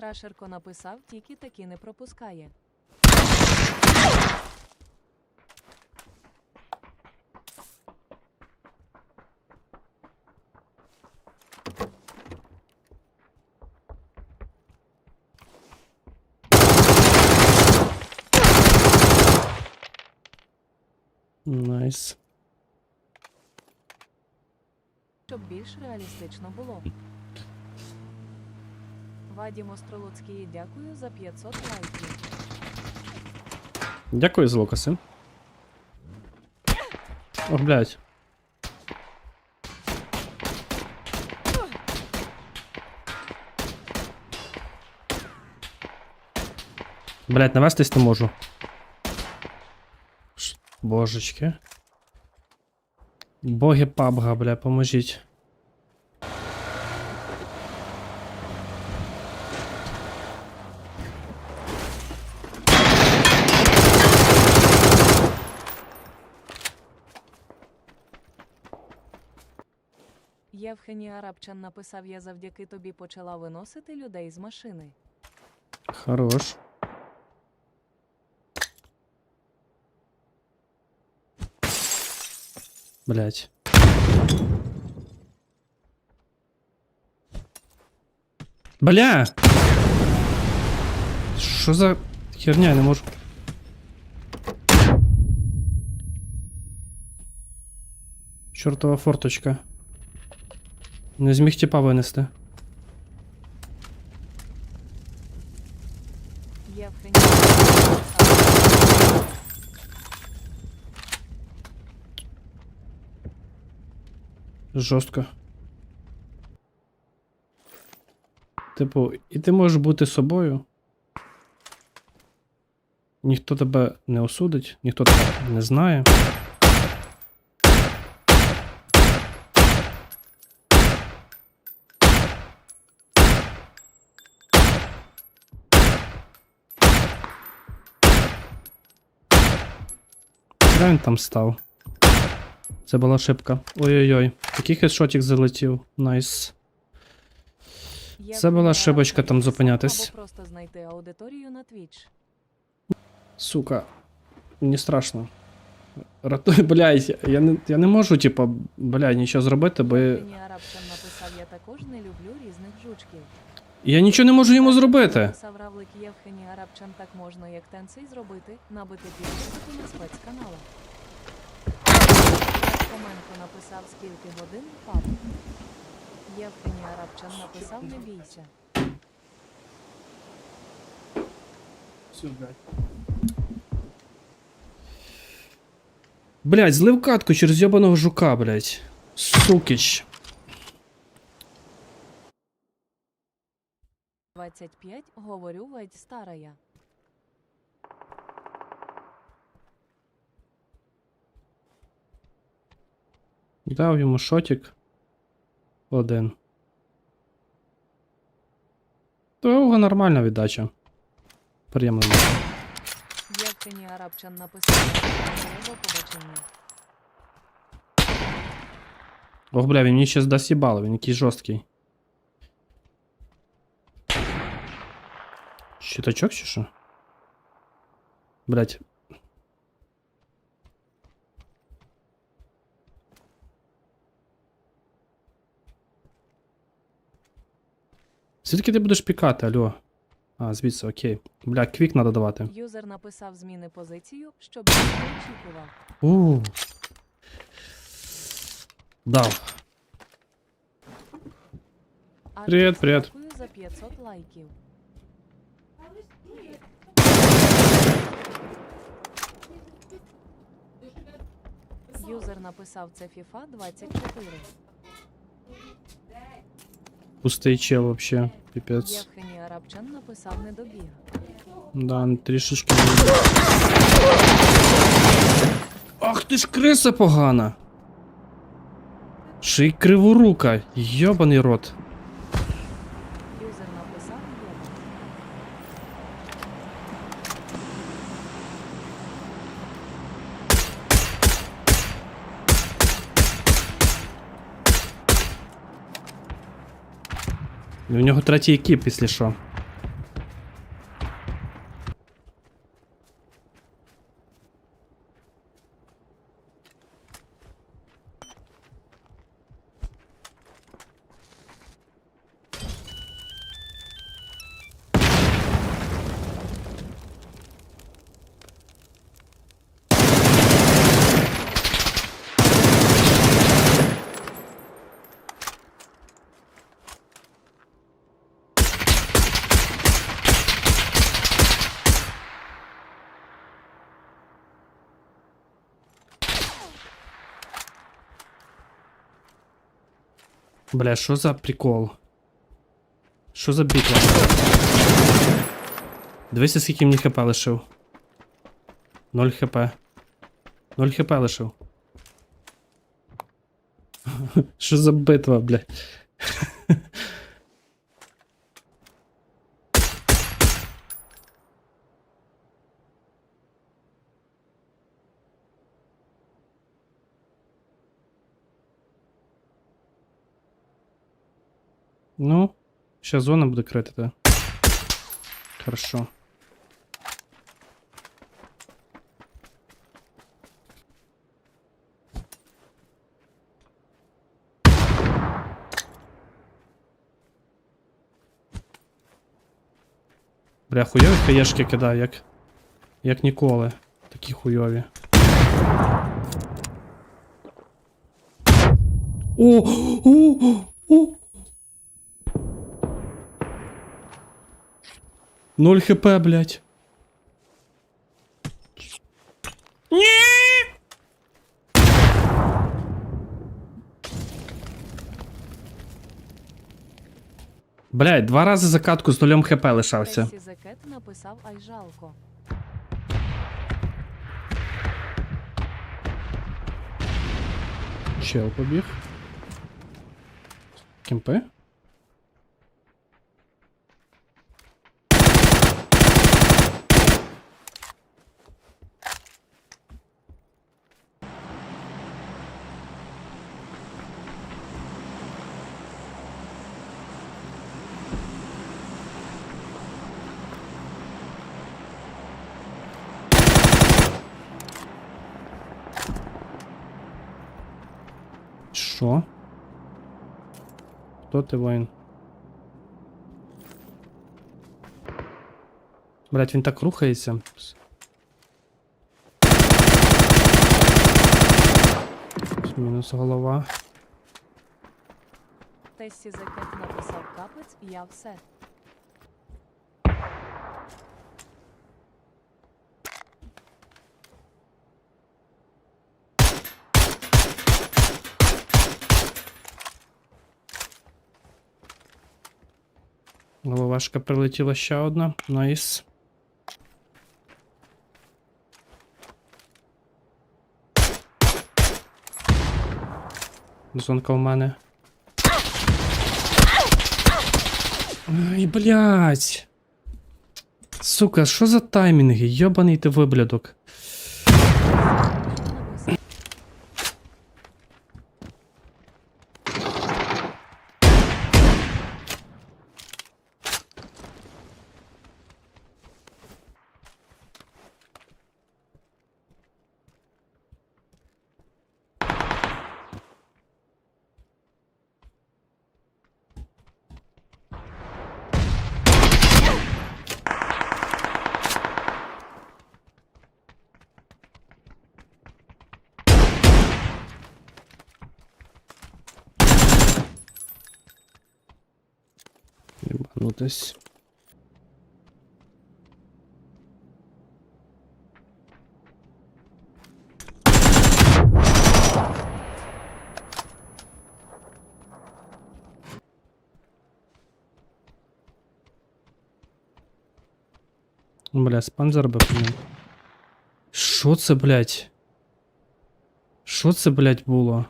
Страшерко написав, тільки таки не пропускає. Найс. Щоб більш реалістично було. Вадім Остролуцький, дякую за 500 лайків. Дякую за лукаси. Ох, блядь. Блядь, навестись не можу. Божечки. Боги пабга, бля, поможіть. Євгеній Арабчан написав, я завдяки тобі почала виносити людей з машини. Хорош. Блять. Бля! Що за херня, я не можу. Чортова форточка. Не зміг тіпа винести. Жорстко. Типу, і ти можеш бути собою. Ніхто тебе не осудить, ніхто тебе не знає. Де він там став? Це була ошибка. Ой-ой-ой. Такий хедшотик залетів. Найс. Це була ошибочка там зупинятись. Просто знайти аудиторію на Twitch. Сука. Мені страшно. Ратуй, блядь, я не, я не можу, типа, блядь, нічого зробити, бо я, Євгеній Арабчан написав, я також не люблю різних жучків. Я нічого не можу йому зробити. Написав равлик Євгеній Арабчан, так можна як тенцей зробити, набити підписку на спецканала. Коменко написав, скільки годин впав. Євгеній Арабчан написав, не бійся. Блядь, злив катку через йобаного жука, блядь. Сукіч. 25, говорю, ведь старая. Дав йому шотик. Один. Довго нормальна віддача. Приємно. Євгеній Арабчан написав, до побачення. Ох, бля, він мені ще здасть їбало, він якийсь жорсткий. Щитачок чи що? Блять. Звідки ти будеш пікати, алло? А, звідси, окей. Бля, квік надо давати. Юзер написав зміни позицію, щоб не очікував. У. Дав. Привіт, привіт. Дякую за 500 лайків. Юзер написав це FIFA 24. Пустий чел вообще. Пипець. Євгеній Арабчан написав не добіг. Да, трішечки. Ах ти ж криса погана. Ще й криворука. Йобаний рот. Юзер написав є. У нього третій екіп, після що. Бля, що за прикол? Що за битва? Дивися, скільки мені хп лишив. 0 хп. 0 хп лишив. Що за битва, бля? Ну, сейчас зона буде крити, да. Хорошо. Бля, хуйові хаєшки кидаю, як. Як ніколи. Такі хуйові. О! О! О! 0 хп, блядь. Блядь, два рази закатку з нулем хп лишався. Тесі Зекет написав ай жалко. Чел побіг. Кемпи? Що? Хто ти воїн? Блять, він так рухається. Мінус голова. Тесі Зекет написав капець, я все. Головашка прилетіла ще одна. Найс. Зонка в мене. Ай, блядь. Сука, що за таймінги? Йобаний ти виблядок. Єбанутись. Бля, спан заробив по ньому. Що це, блядь? Що це, блядь, було?